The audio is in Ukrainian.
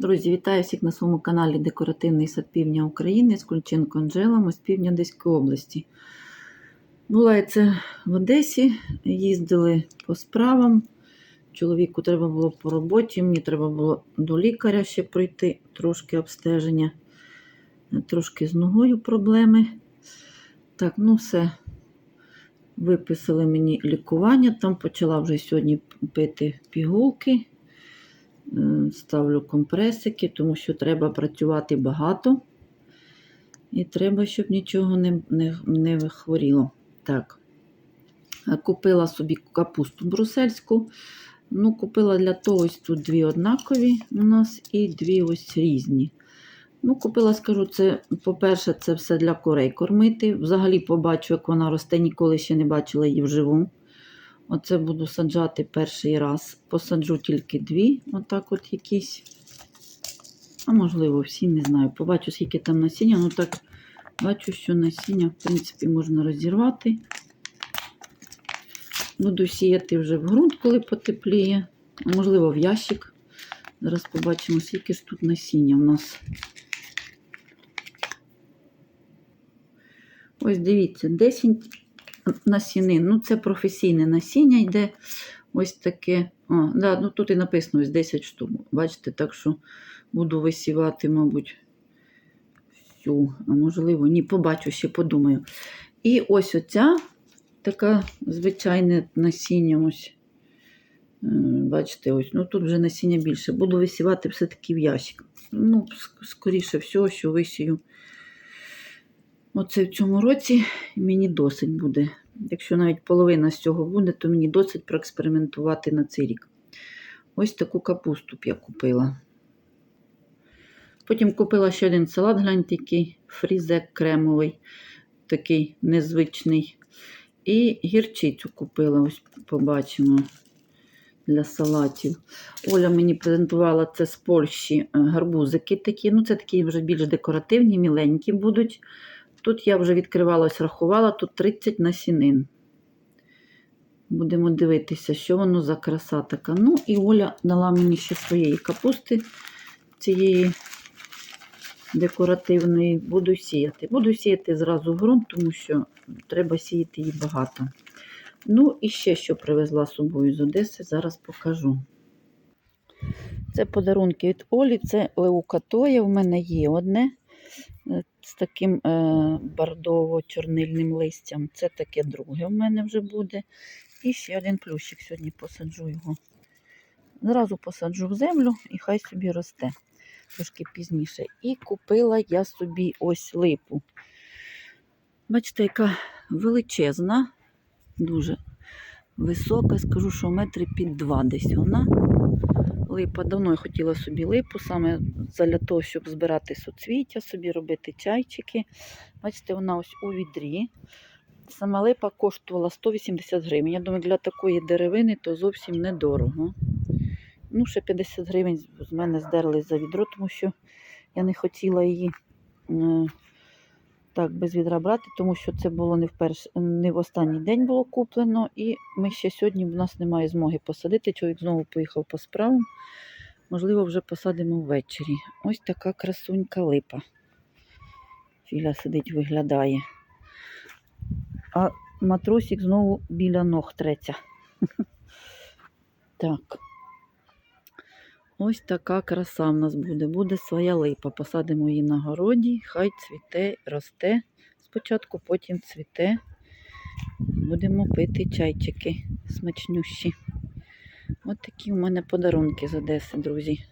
Друзі, вітаю всіх на своєму каналі Декоративний сад Півдня України з Кульченко Анжелом з півдня Одеської області. Була я це в Одесі, їздили по справам. Чоловіку треба було по роботі, мені треба було до лікаря ще пройти, трошки обстеження, трошки з ногою проблеми. Так, ну все. Виписали мені лікування, там почала вже сьогодні пити пігулки. Ставлю компресики, тому що треба працювати багато. І треба, щоб нічого не, не, не вихворіло. Так. Купила собі капусту брусельську. Ну, купила для того, ось тут дві однакові у нас і дві ось різні. Ну, купила, скажу, це, по-перше, це все для курей кормити. Взагалі побачу, як вона росте, ніколи ще не бачила її вживу. Оце буду саджати перший раз. Посаджу тільки дві, отак от якісь. А можливо, всі не знаю. Побачу, скільки там насіння. Ну так, бачу, що насіння, в принципі, можна розірвати. Буду сіяти вже в ґрунт, коли потепліє. А можливо, в ящик. Зараз побачимо, скільки ж тут насіння у нас. Ось дивіться, 10 насінин. Ну, це професійне насіння йде. Ось таке. А, да, ну Тут і написано ось 10 штук. Бачите, так що буду висівати, мабуть, всю. А можливо, ні, побачу, ще подумаю. І ось оця така звичайне насіння. ось. Е, Бачите, ось, ну тут вже насіння більше. Буду висівати все-таки в ящик. Ну, скоріше всього, що висію. Оце в цьому році мені досить буде. Якщо навіть половина з цього буде, то мені досить проекспериментувати на цей рік. Ось таку капусту б я купила. Потім купила ще один салат, гляньте, який фрізек кремовий, такий незвичний. І гірчицю купила, ось побачимо для салатів. Оля мені презентувала це з Польщі е, гарбузики такі. Ну, це такі вже більш декоративні, міленькі будуть. Тут я вже відкривалась, рахувала, тут 30 насінин. Будемо дивитися, що воно за краса така. Ну, і Оля дала мені ще своєї капусти, цієї декоративної. Буду сіяти. Буду сіяти зразу в ґрунт, тому що треба сіяти її багато. Ну, і ще що привезла з собою з Одеси, зараз покажу. Це подарунки від Олі, це леукатоя. У мене є одне з таким е, бордово-чорнильним листям. Це таке друге в мене вже буде. І ще один плющик сьогодні посаджу його. Зразу посаджу в землю і хай собі росте трошки пізніше. І купила я собі ось липу. Бачите, яка величезна, дуже висока, скажу, що метри під два десь вона. Липа давно я хотіла собі липу, саме для того, щоб збирати соцвіття, собі робити чайчики. Бачите, вона ось у відрі. Сама липа коштувала 180 гривень. Я думаю, для такої деревини то зовсім недорого. Ну, ще 50 гривень з мене здерли за відро, тому що я не хотіла її е, так без відра брати, тому що це було не в, перш... не в останній день було куплено, і ми ще сьогодні в нас немає змоги посадити. Чоловік знову поїхав по справам. Можливо, вже посадимо ввечері. Ось така красунька липа. Філя сидить, виглядає. А матросик знову біля ног треться. Так. Ось така краса в нас буде. Буде своя липа. Посадимо її на городі, хай цвіте, росте. Спочатку потім цвіте. Будемо пити чайчики смачнющі. Ось такі в мене подарунки з Одеси, друзі.